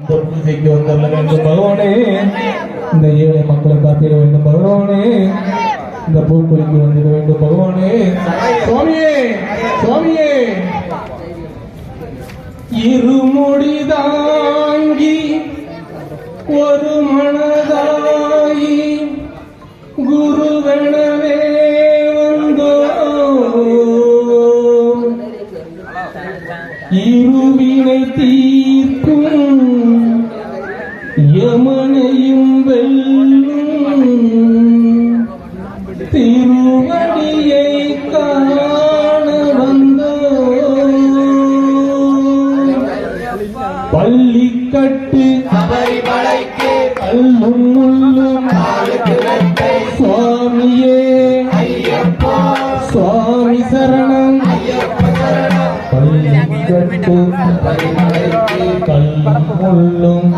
இந்த பூஜைக்கு வந்துள்ள வேண்டும் பகவானே இந்த ஏழை மக்களை காத்திட வேண்டும் பகவானே. இந்த பூக்குழிக்கு வந்துட வேண்டும் பகவானே. சுவாமியே சுவாமியே. இருமுடி பள்ளிக்கட்டு. சபரிமலைக்கு கல்லும் முள்ளும் சுவாமியே. சுவாமி சரணம். பள்ளிக்கட்டு. சபரிமலைக்கு கல்லும் முள்ளும்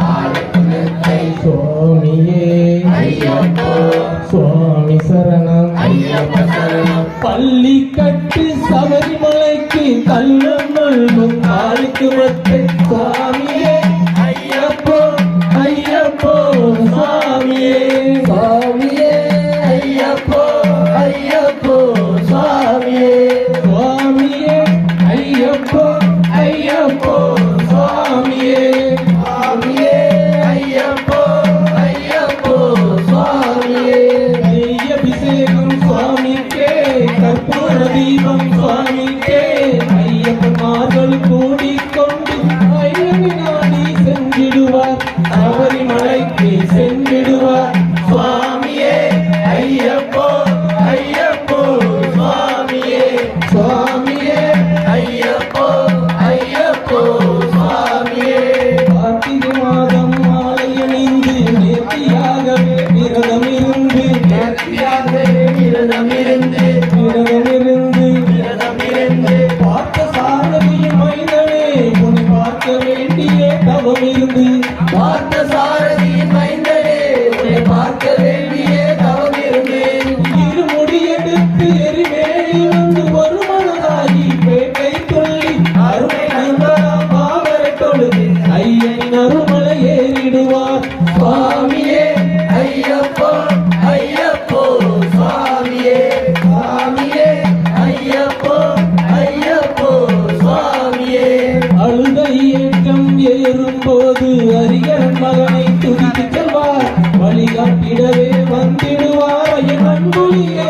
பள்ளி கட்டு சபரிமலைக்கு கல்லும் முள்ளும் ஆளுக்கு வத்தை சுவாமியே ஐயப்போ ஐயப்போ தீபம் சுவாமிக்கே ஐயப்பன்மார்கள் கூடிக்கொண்டு பார்க்க வேண்டிய தவம் இருந்து அரியன் மகனை துதித்து செல்வார். வழிகாட்டிடவே வந்திடுவார். என் அன்புலியே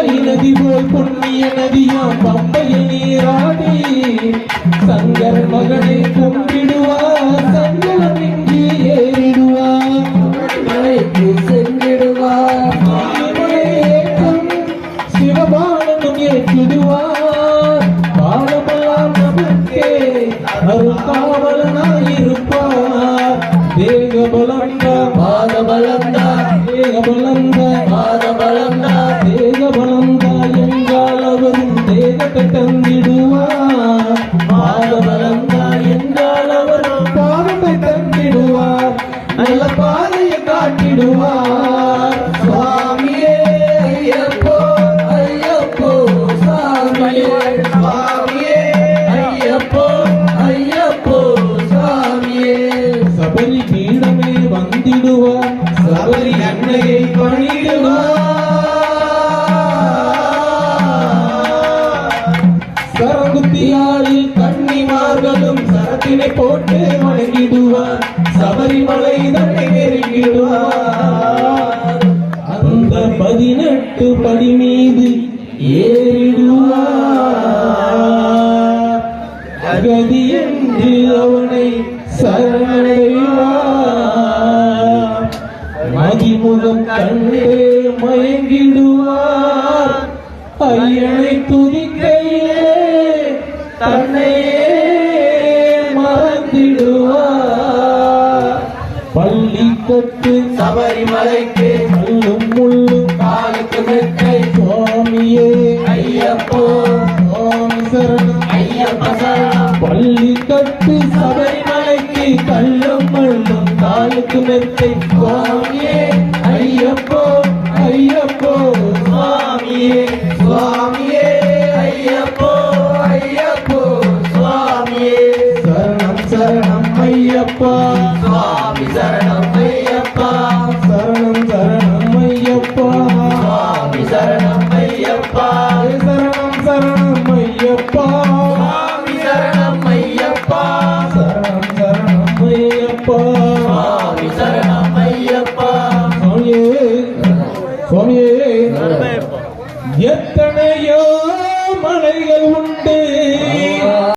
கங்கை நதி போல் புண்ணிய நதியாம் பம்பையில் நீராடி சங்கர் மகனை கும்பிடுவார். சங்கரம் இங்கே ஏறிடுவார். மலைக்கு சென்றிடுவார். தந்திடுவார். பாதபலந்தா என்றால் அவரும் பாவத்தை தந்திடுவார். நல்ல பாதையை காட்டிடுவார். சுவாமியே ஐயப்போ ஐயப்போ சுவாமியே. சுவாமியே ஐயப்போ ஐயப்போ சுவாமியே. சபரி பீடமே வந்திடுவார். சபரி அன்னையை பணிடுவார் சரங்குத்தியாளில் கன்னிமார்களும் சரத்தினை போட்டு வணங்கிடுவார். சபரிமலை தன்னை நெருங்கிடுவார். அந்த பதினெட்டு படி மீது ஏறிடுவார். அகதி என்று அவனை சரணடைவார். மதிமுகம் கண்டே மயங்கிடுவார். ஐயனை துதி மறந்திடுவார் சபரிமலைக்கு கல்லும் முள்ளும் காலுக்கு மெத்தை சுவாமியே ஐயப்போ சுவாமி சரணம். ஐயப்ப சரணம். சபரிமலைக்கு கல்லும் முள்ளும் காலுக்கு மெத்தை சுவாமியே ಸ್ವಾಮಿಯೇ